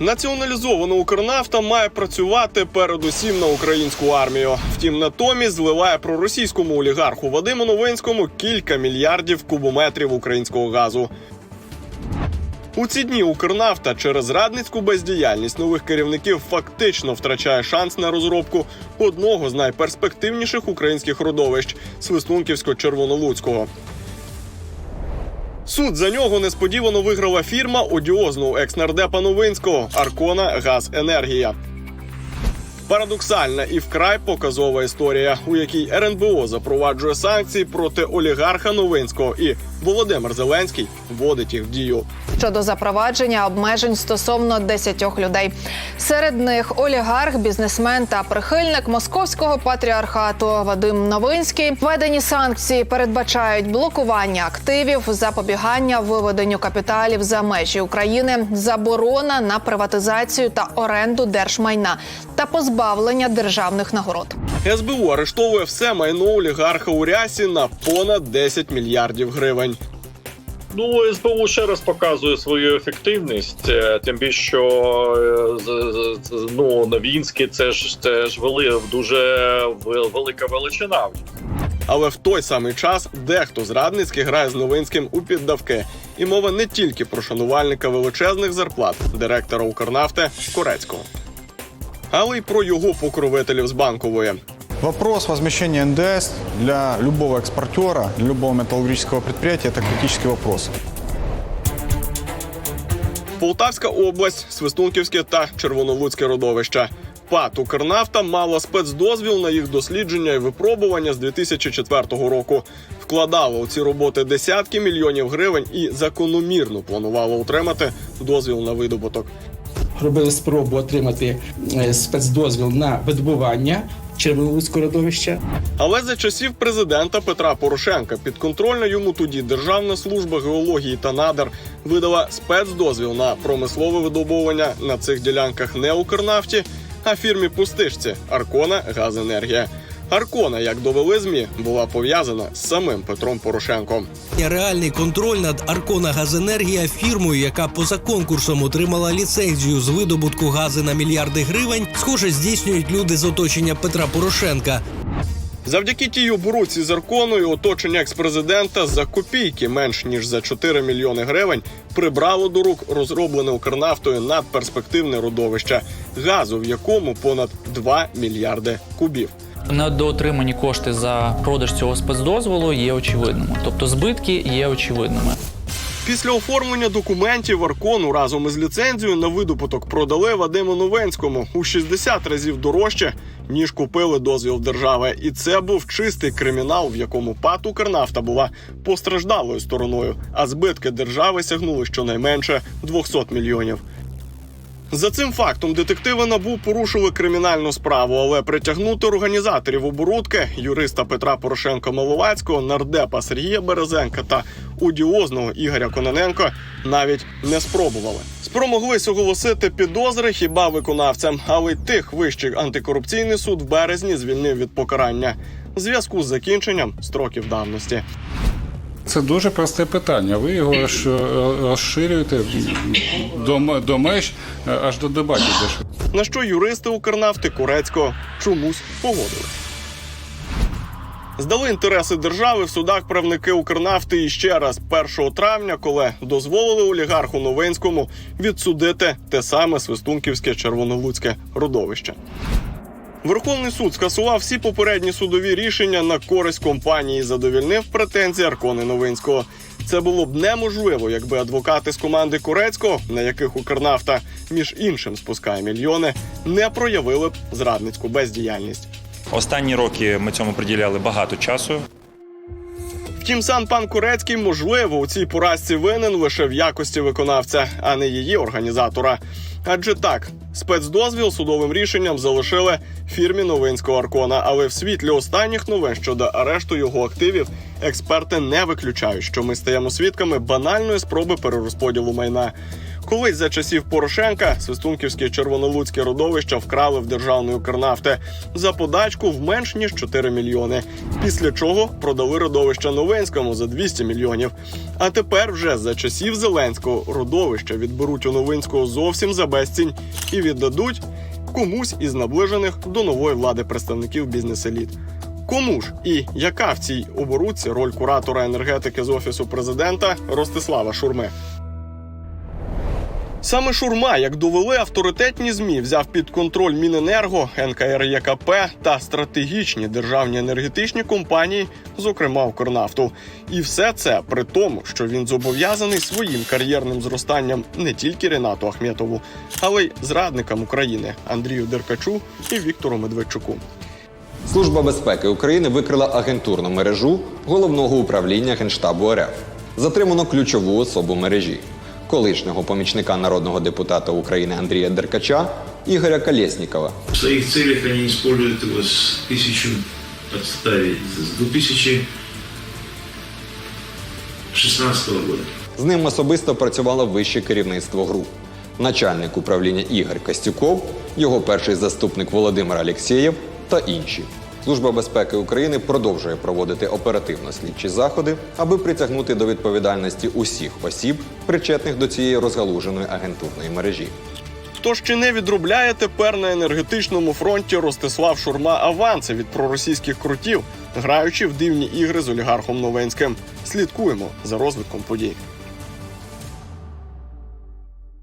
Націоналізована Укрнафта має працювати передусім на українську армію. Втім, натомість зливає проросійському олігарху Вадиму Новинському кілька мільярдів кубометрів українського газу. У ці дні Укрнафта через радницьку бездіяльність нових керівників фактично втрачає шанс на розробку одного з найперспективніших українських родовищ Свистунківсько-Червонолуцького. Суд за нього несподівано виграла фірма одіозного екс-нардепа Новинського Аркона Газ Енергія. Парадоксальна і вкрай показова історія, у якій РНБО запроваджує санкції проти олігарха Новинського, і Володимир Зеленський вводить їх в дію. щодо запровадження обмежень стосовно 10 людей. Серед них олігарх, бізнесмен та прихильник московського патріархату Вадим Новинський. Введені санкції передбачають блокування активів, запобігання виведенню капіталів за межі України, заборона на приватизацію та оренду держмайна та позбавлення державних нагород. СБУ арештовує все майно олігарха у рясі на понад 10 мільярдів гривень. Ну, СБУ ще раз показує свою ефективність, е, тим більше, що е, ну, Новінський це ж це ж вели, дуже велика величина. Але в той самий час дехто зрадницький грає з Новинським у піддавки. І мова не тільки про шанувальника величезних зарплат директора Укрнафти Корецького, але й про його покровителів з банкової. Вопрос возмещения НДС для любого экспортера, для любого металлургического предприятия – это критический вопрос. Полтавська область, Свистунківське та Червонолуцьке родовища. ПАТ Укрнафта мала спецдозвіл на їх дослідження і випробування з 2004 року. Вкладала у ці роботи десятки мільйонів гривень і закономірно планувала утримати дозвіл на видобуток. Робили спробу отримати е, спецдозвіл на видобування Червонолуцького родовища. Але за часів президента Петра Порошенка підконтрольна йому тоді Державна служба геології та надр видала спецдозвіл на промислове видобування на цих ділянках не Укрнафті, а фірмі пустишці Аркона Газенергія. Аркона, як довели змі, була пов'язана з самим Петром Порошенком. Реальний контроль над Аркона Газенергія фірмою, яка поза конкурсом отримала ліцензію з видобутку газу на мільярди гривень, схоже, здійснюють люди з оточення Петра Порошенка. Завдяки тій оборудці з Арконою оточення експрезидента за копійки менш ніж за 4 мільйони гривень прибрало до рук розроблене Укрнафтою надперспективне родовище, газу в якому понад 2 мільярди кубів. Недоотримані кошти за продаж цього спецдозволу є очевидними, тобто збитки є очевидними. Після оформлення документів Аркону разом із ліцензією на видобуток продали Вадиму Новенському у 60 разів дорожче, ніж купили дозвіл держави. І це був чистий кримінал, в якому ПАТ «Укрнафта» була постраждалою стороною, а збитки держави сягнули щонайменше 200 мільйонів. За цим фактом детективи НАБУ порушили кримінальну справу, але притягнути організаторів оборудки юриста Петра Порошенка Маловацького, нардепа Сергія Березенка та одіозного Ігоря Кононенко навіть не спробували. Спромоглись оголосити підозри хіба виконавцям, але й тих вищий антикорупційний суд в березні звільнив від покарання зв'язку з закінченням строків давності. Це дуже просте питання. Ви його розширюєте до, до меж е, аж до дебатів. на що юристи Укрнафти Курецького чомусь погодили. Здали інтереси держави в судах правники Укрнафти іще раз 1 травня, коли дозволили олігарху Новинському відсудити те саме Свистунківське червонолуцьке родовище. Верховний суд скасував всі попередні судові рішення на користь компанії, задовільнив претензії Аркони Новинського. Це було б неможливо, якби адвокати з команди Курецького, на яких Укрнафта між іншим спускає мільйони, не проявили б зрадницьку бездіяльність. Останні роки ми цьому приділяли багато часу. Втім, сам пан Курецький, можливо, у цій поразці винен лише в якості виконавця, а не її організатора. Адже так, спецдозвіл судовим рішенням залишили фірмі Новинського Аркона, але в світлі останніх новин щодо арешту його активів експерти не виключають, що ми стаємо свідками банальної спроби перерозподілу майна. Колись за часів Порошенка свистунківське червонолуцьке родовище вкрали в державної Укрнафти за подачку в менш ніж 4 мільйони. Після чого продали родовище Новинському за 200 мільйонів. А тепер вже за часів Зеленського родовище відберуть у Новинського зовсім за безцінь і віддадуть комусь із наближених до нової влади представників бізнес-еліт. Кому ж і яка в цій оборудці роль куратора енергетики з офісу президента Ростислава Шурми? Саме Шурма, як довели авторитетні змі, взяв під контроль Міненерго, НКРЄКП та стратегічні державні енергетичні компанії, зокрема Укрнафту. І все це при тому, що він зобов'язаний своїм кар'єрним зростанням не тільки Ренату Ахметову, але й зрадникам України Андрію Деркачу і Віктору Медведчуку. Служба безпеки України викрила агентурну мережу головного управління Генштабу РФ. Затримано ключову особу мережі колишнього помічника народного депутата України Андрія Деркача Ігоря Колєснікова. В своих целях они используют его с тысячу подставить с 2016 года. З ним особисто працювало вище керівництво груп. Начальник управління Ігор Костюков, його перший заступник Володимир Алєксєєв та інші. Служба безпеки України продовжує проводити оперативно-слідчі заходи, аби притягнути до відповідальності усіх осіб, причетних до цієї розгалуженої агентурної мережі. Хто чи не відробляє тепер на енергетичному фронті Ростислав Шурма аванси від проросійських крутів, граючи в дивні ігри з олігархом Новенським? Слідкуємо за розвитком подій.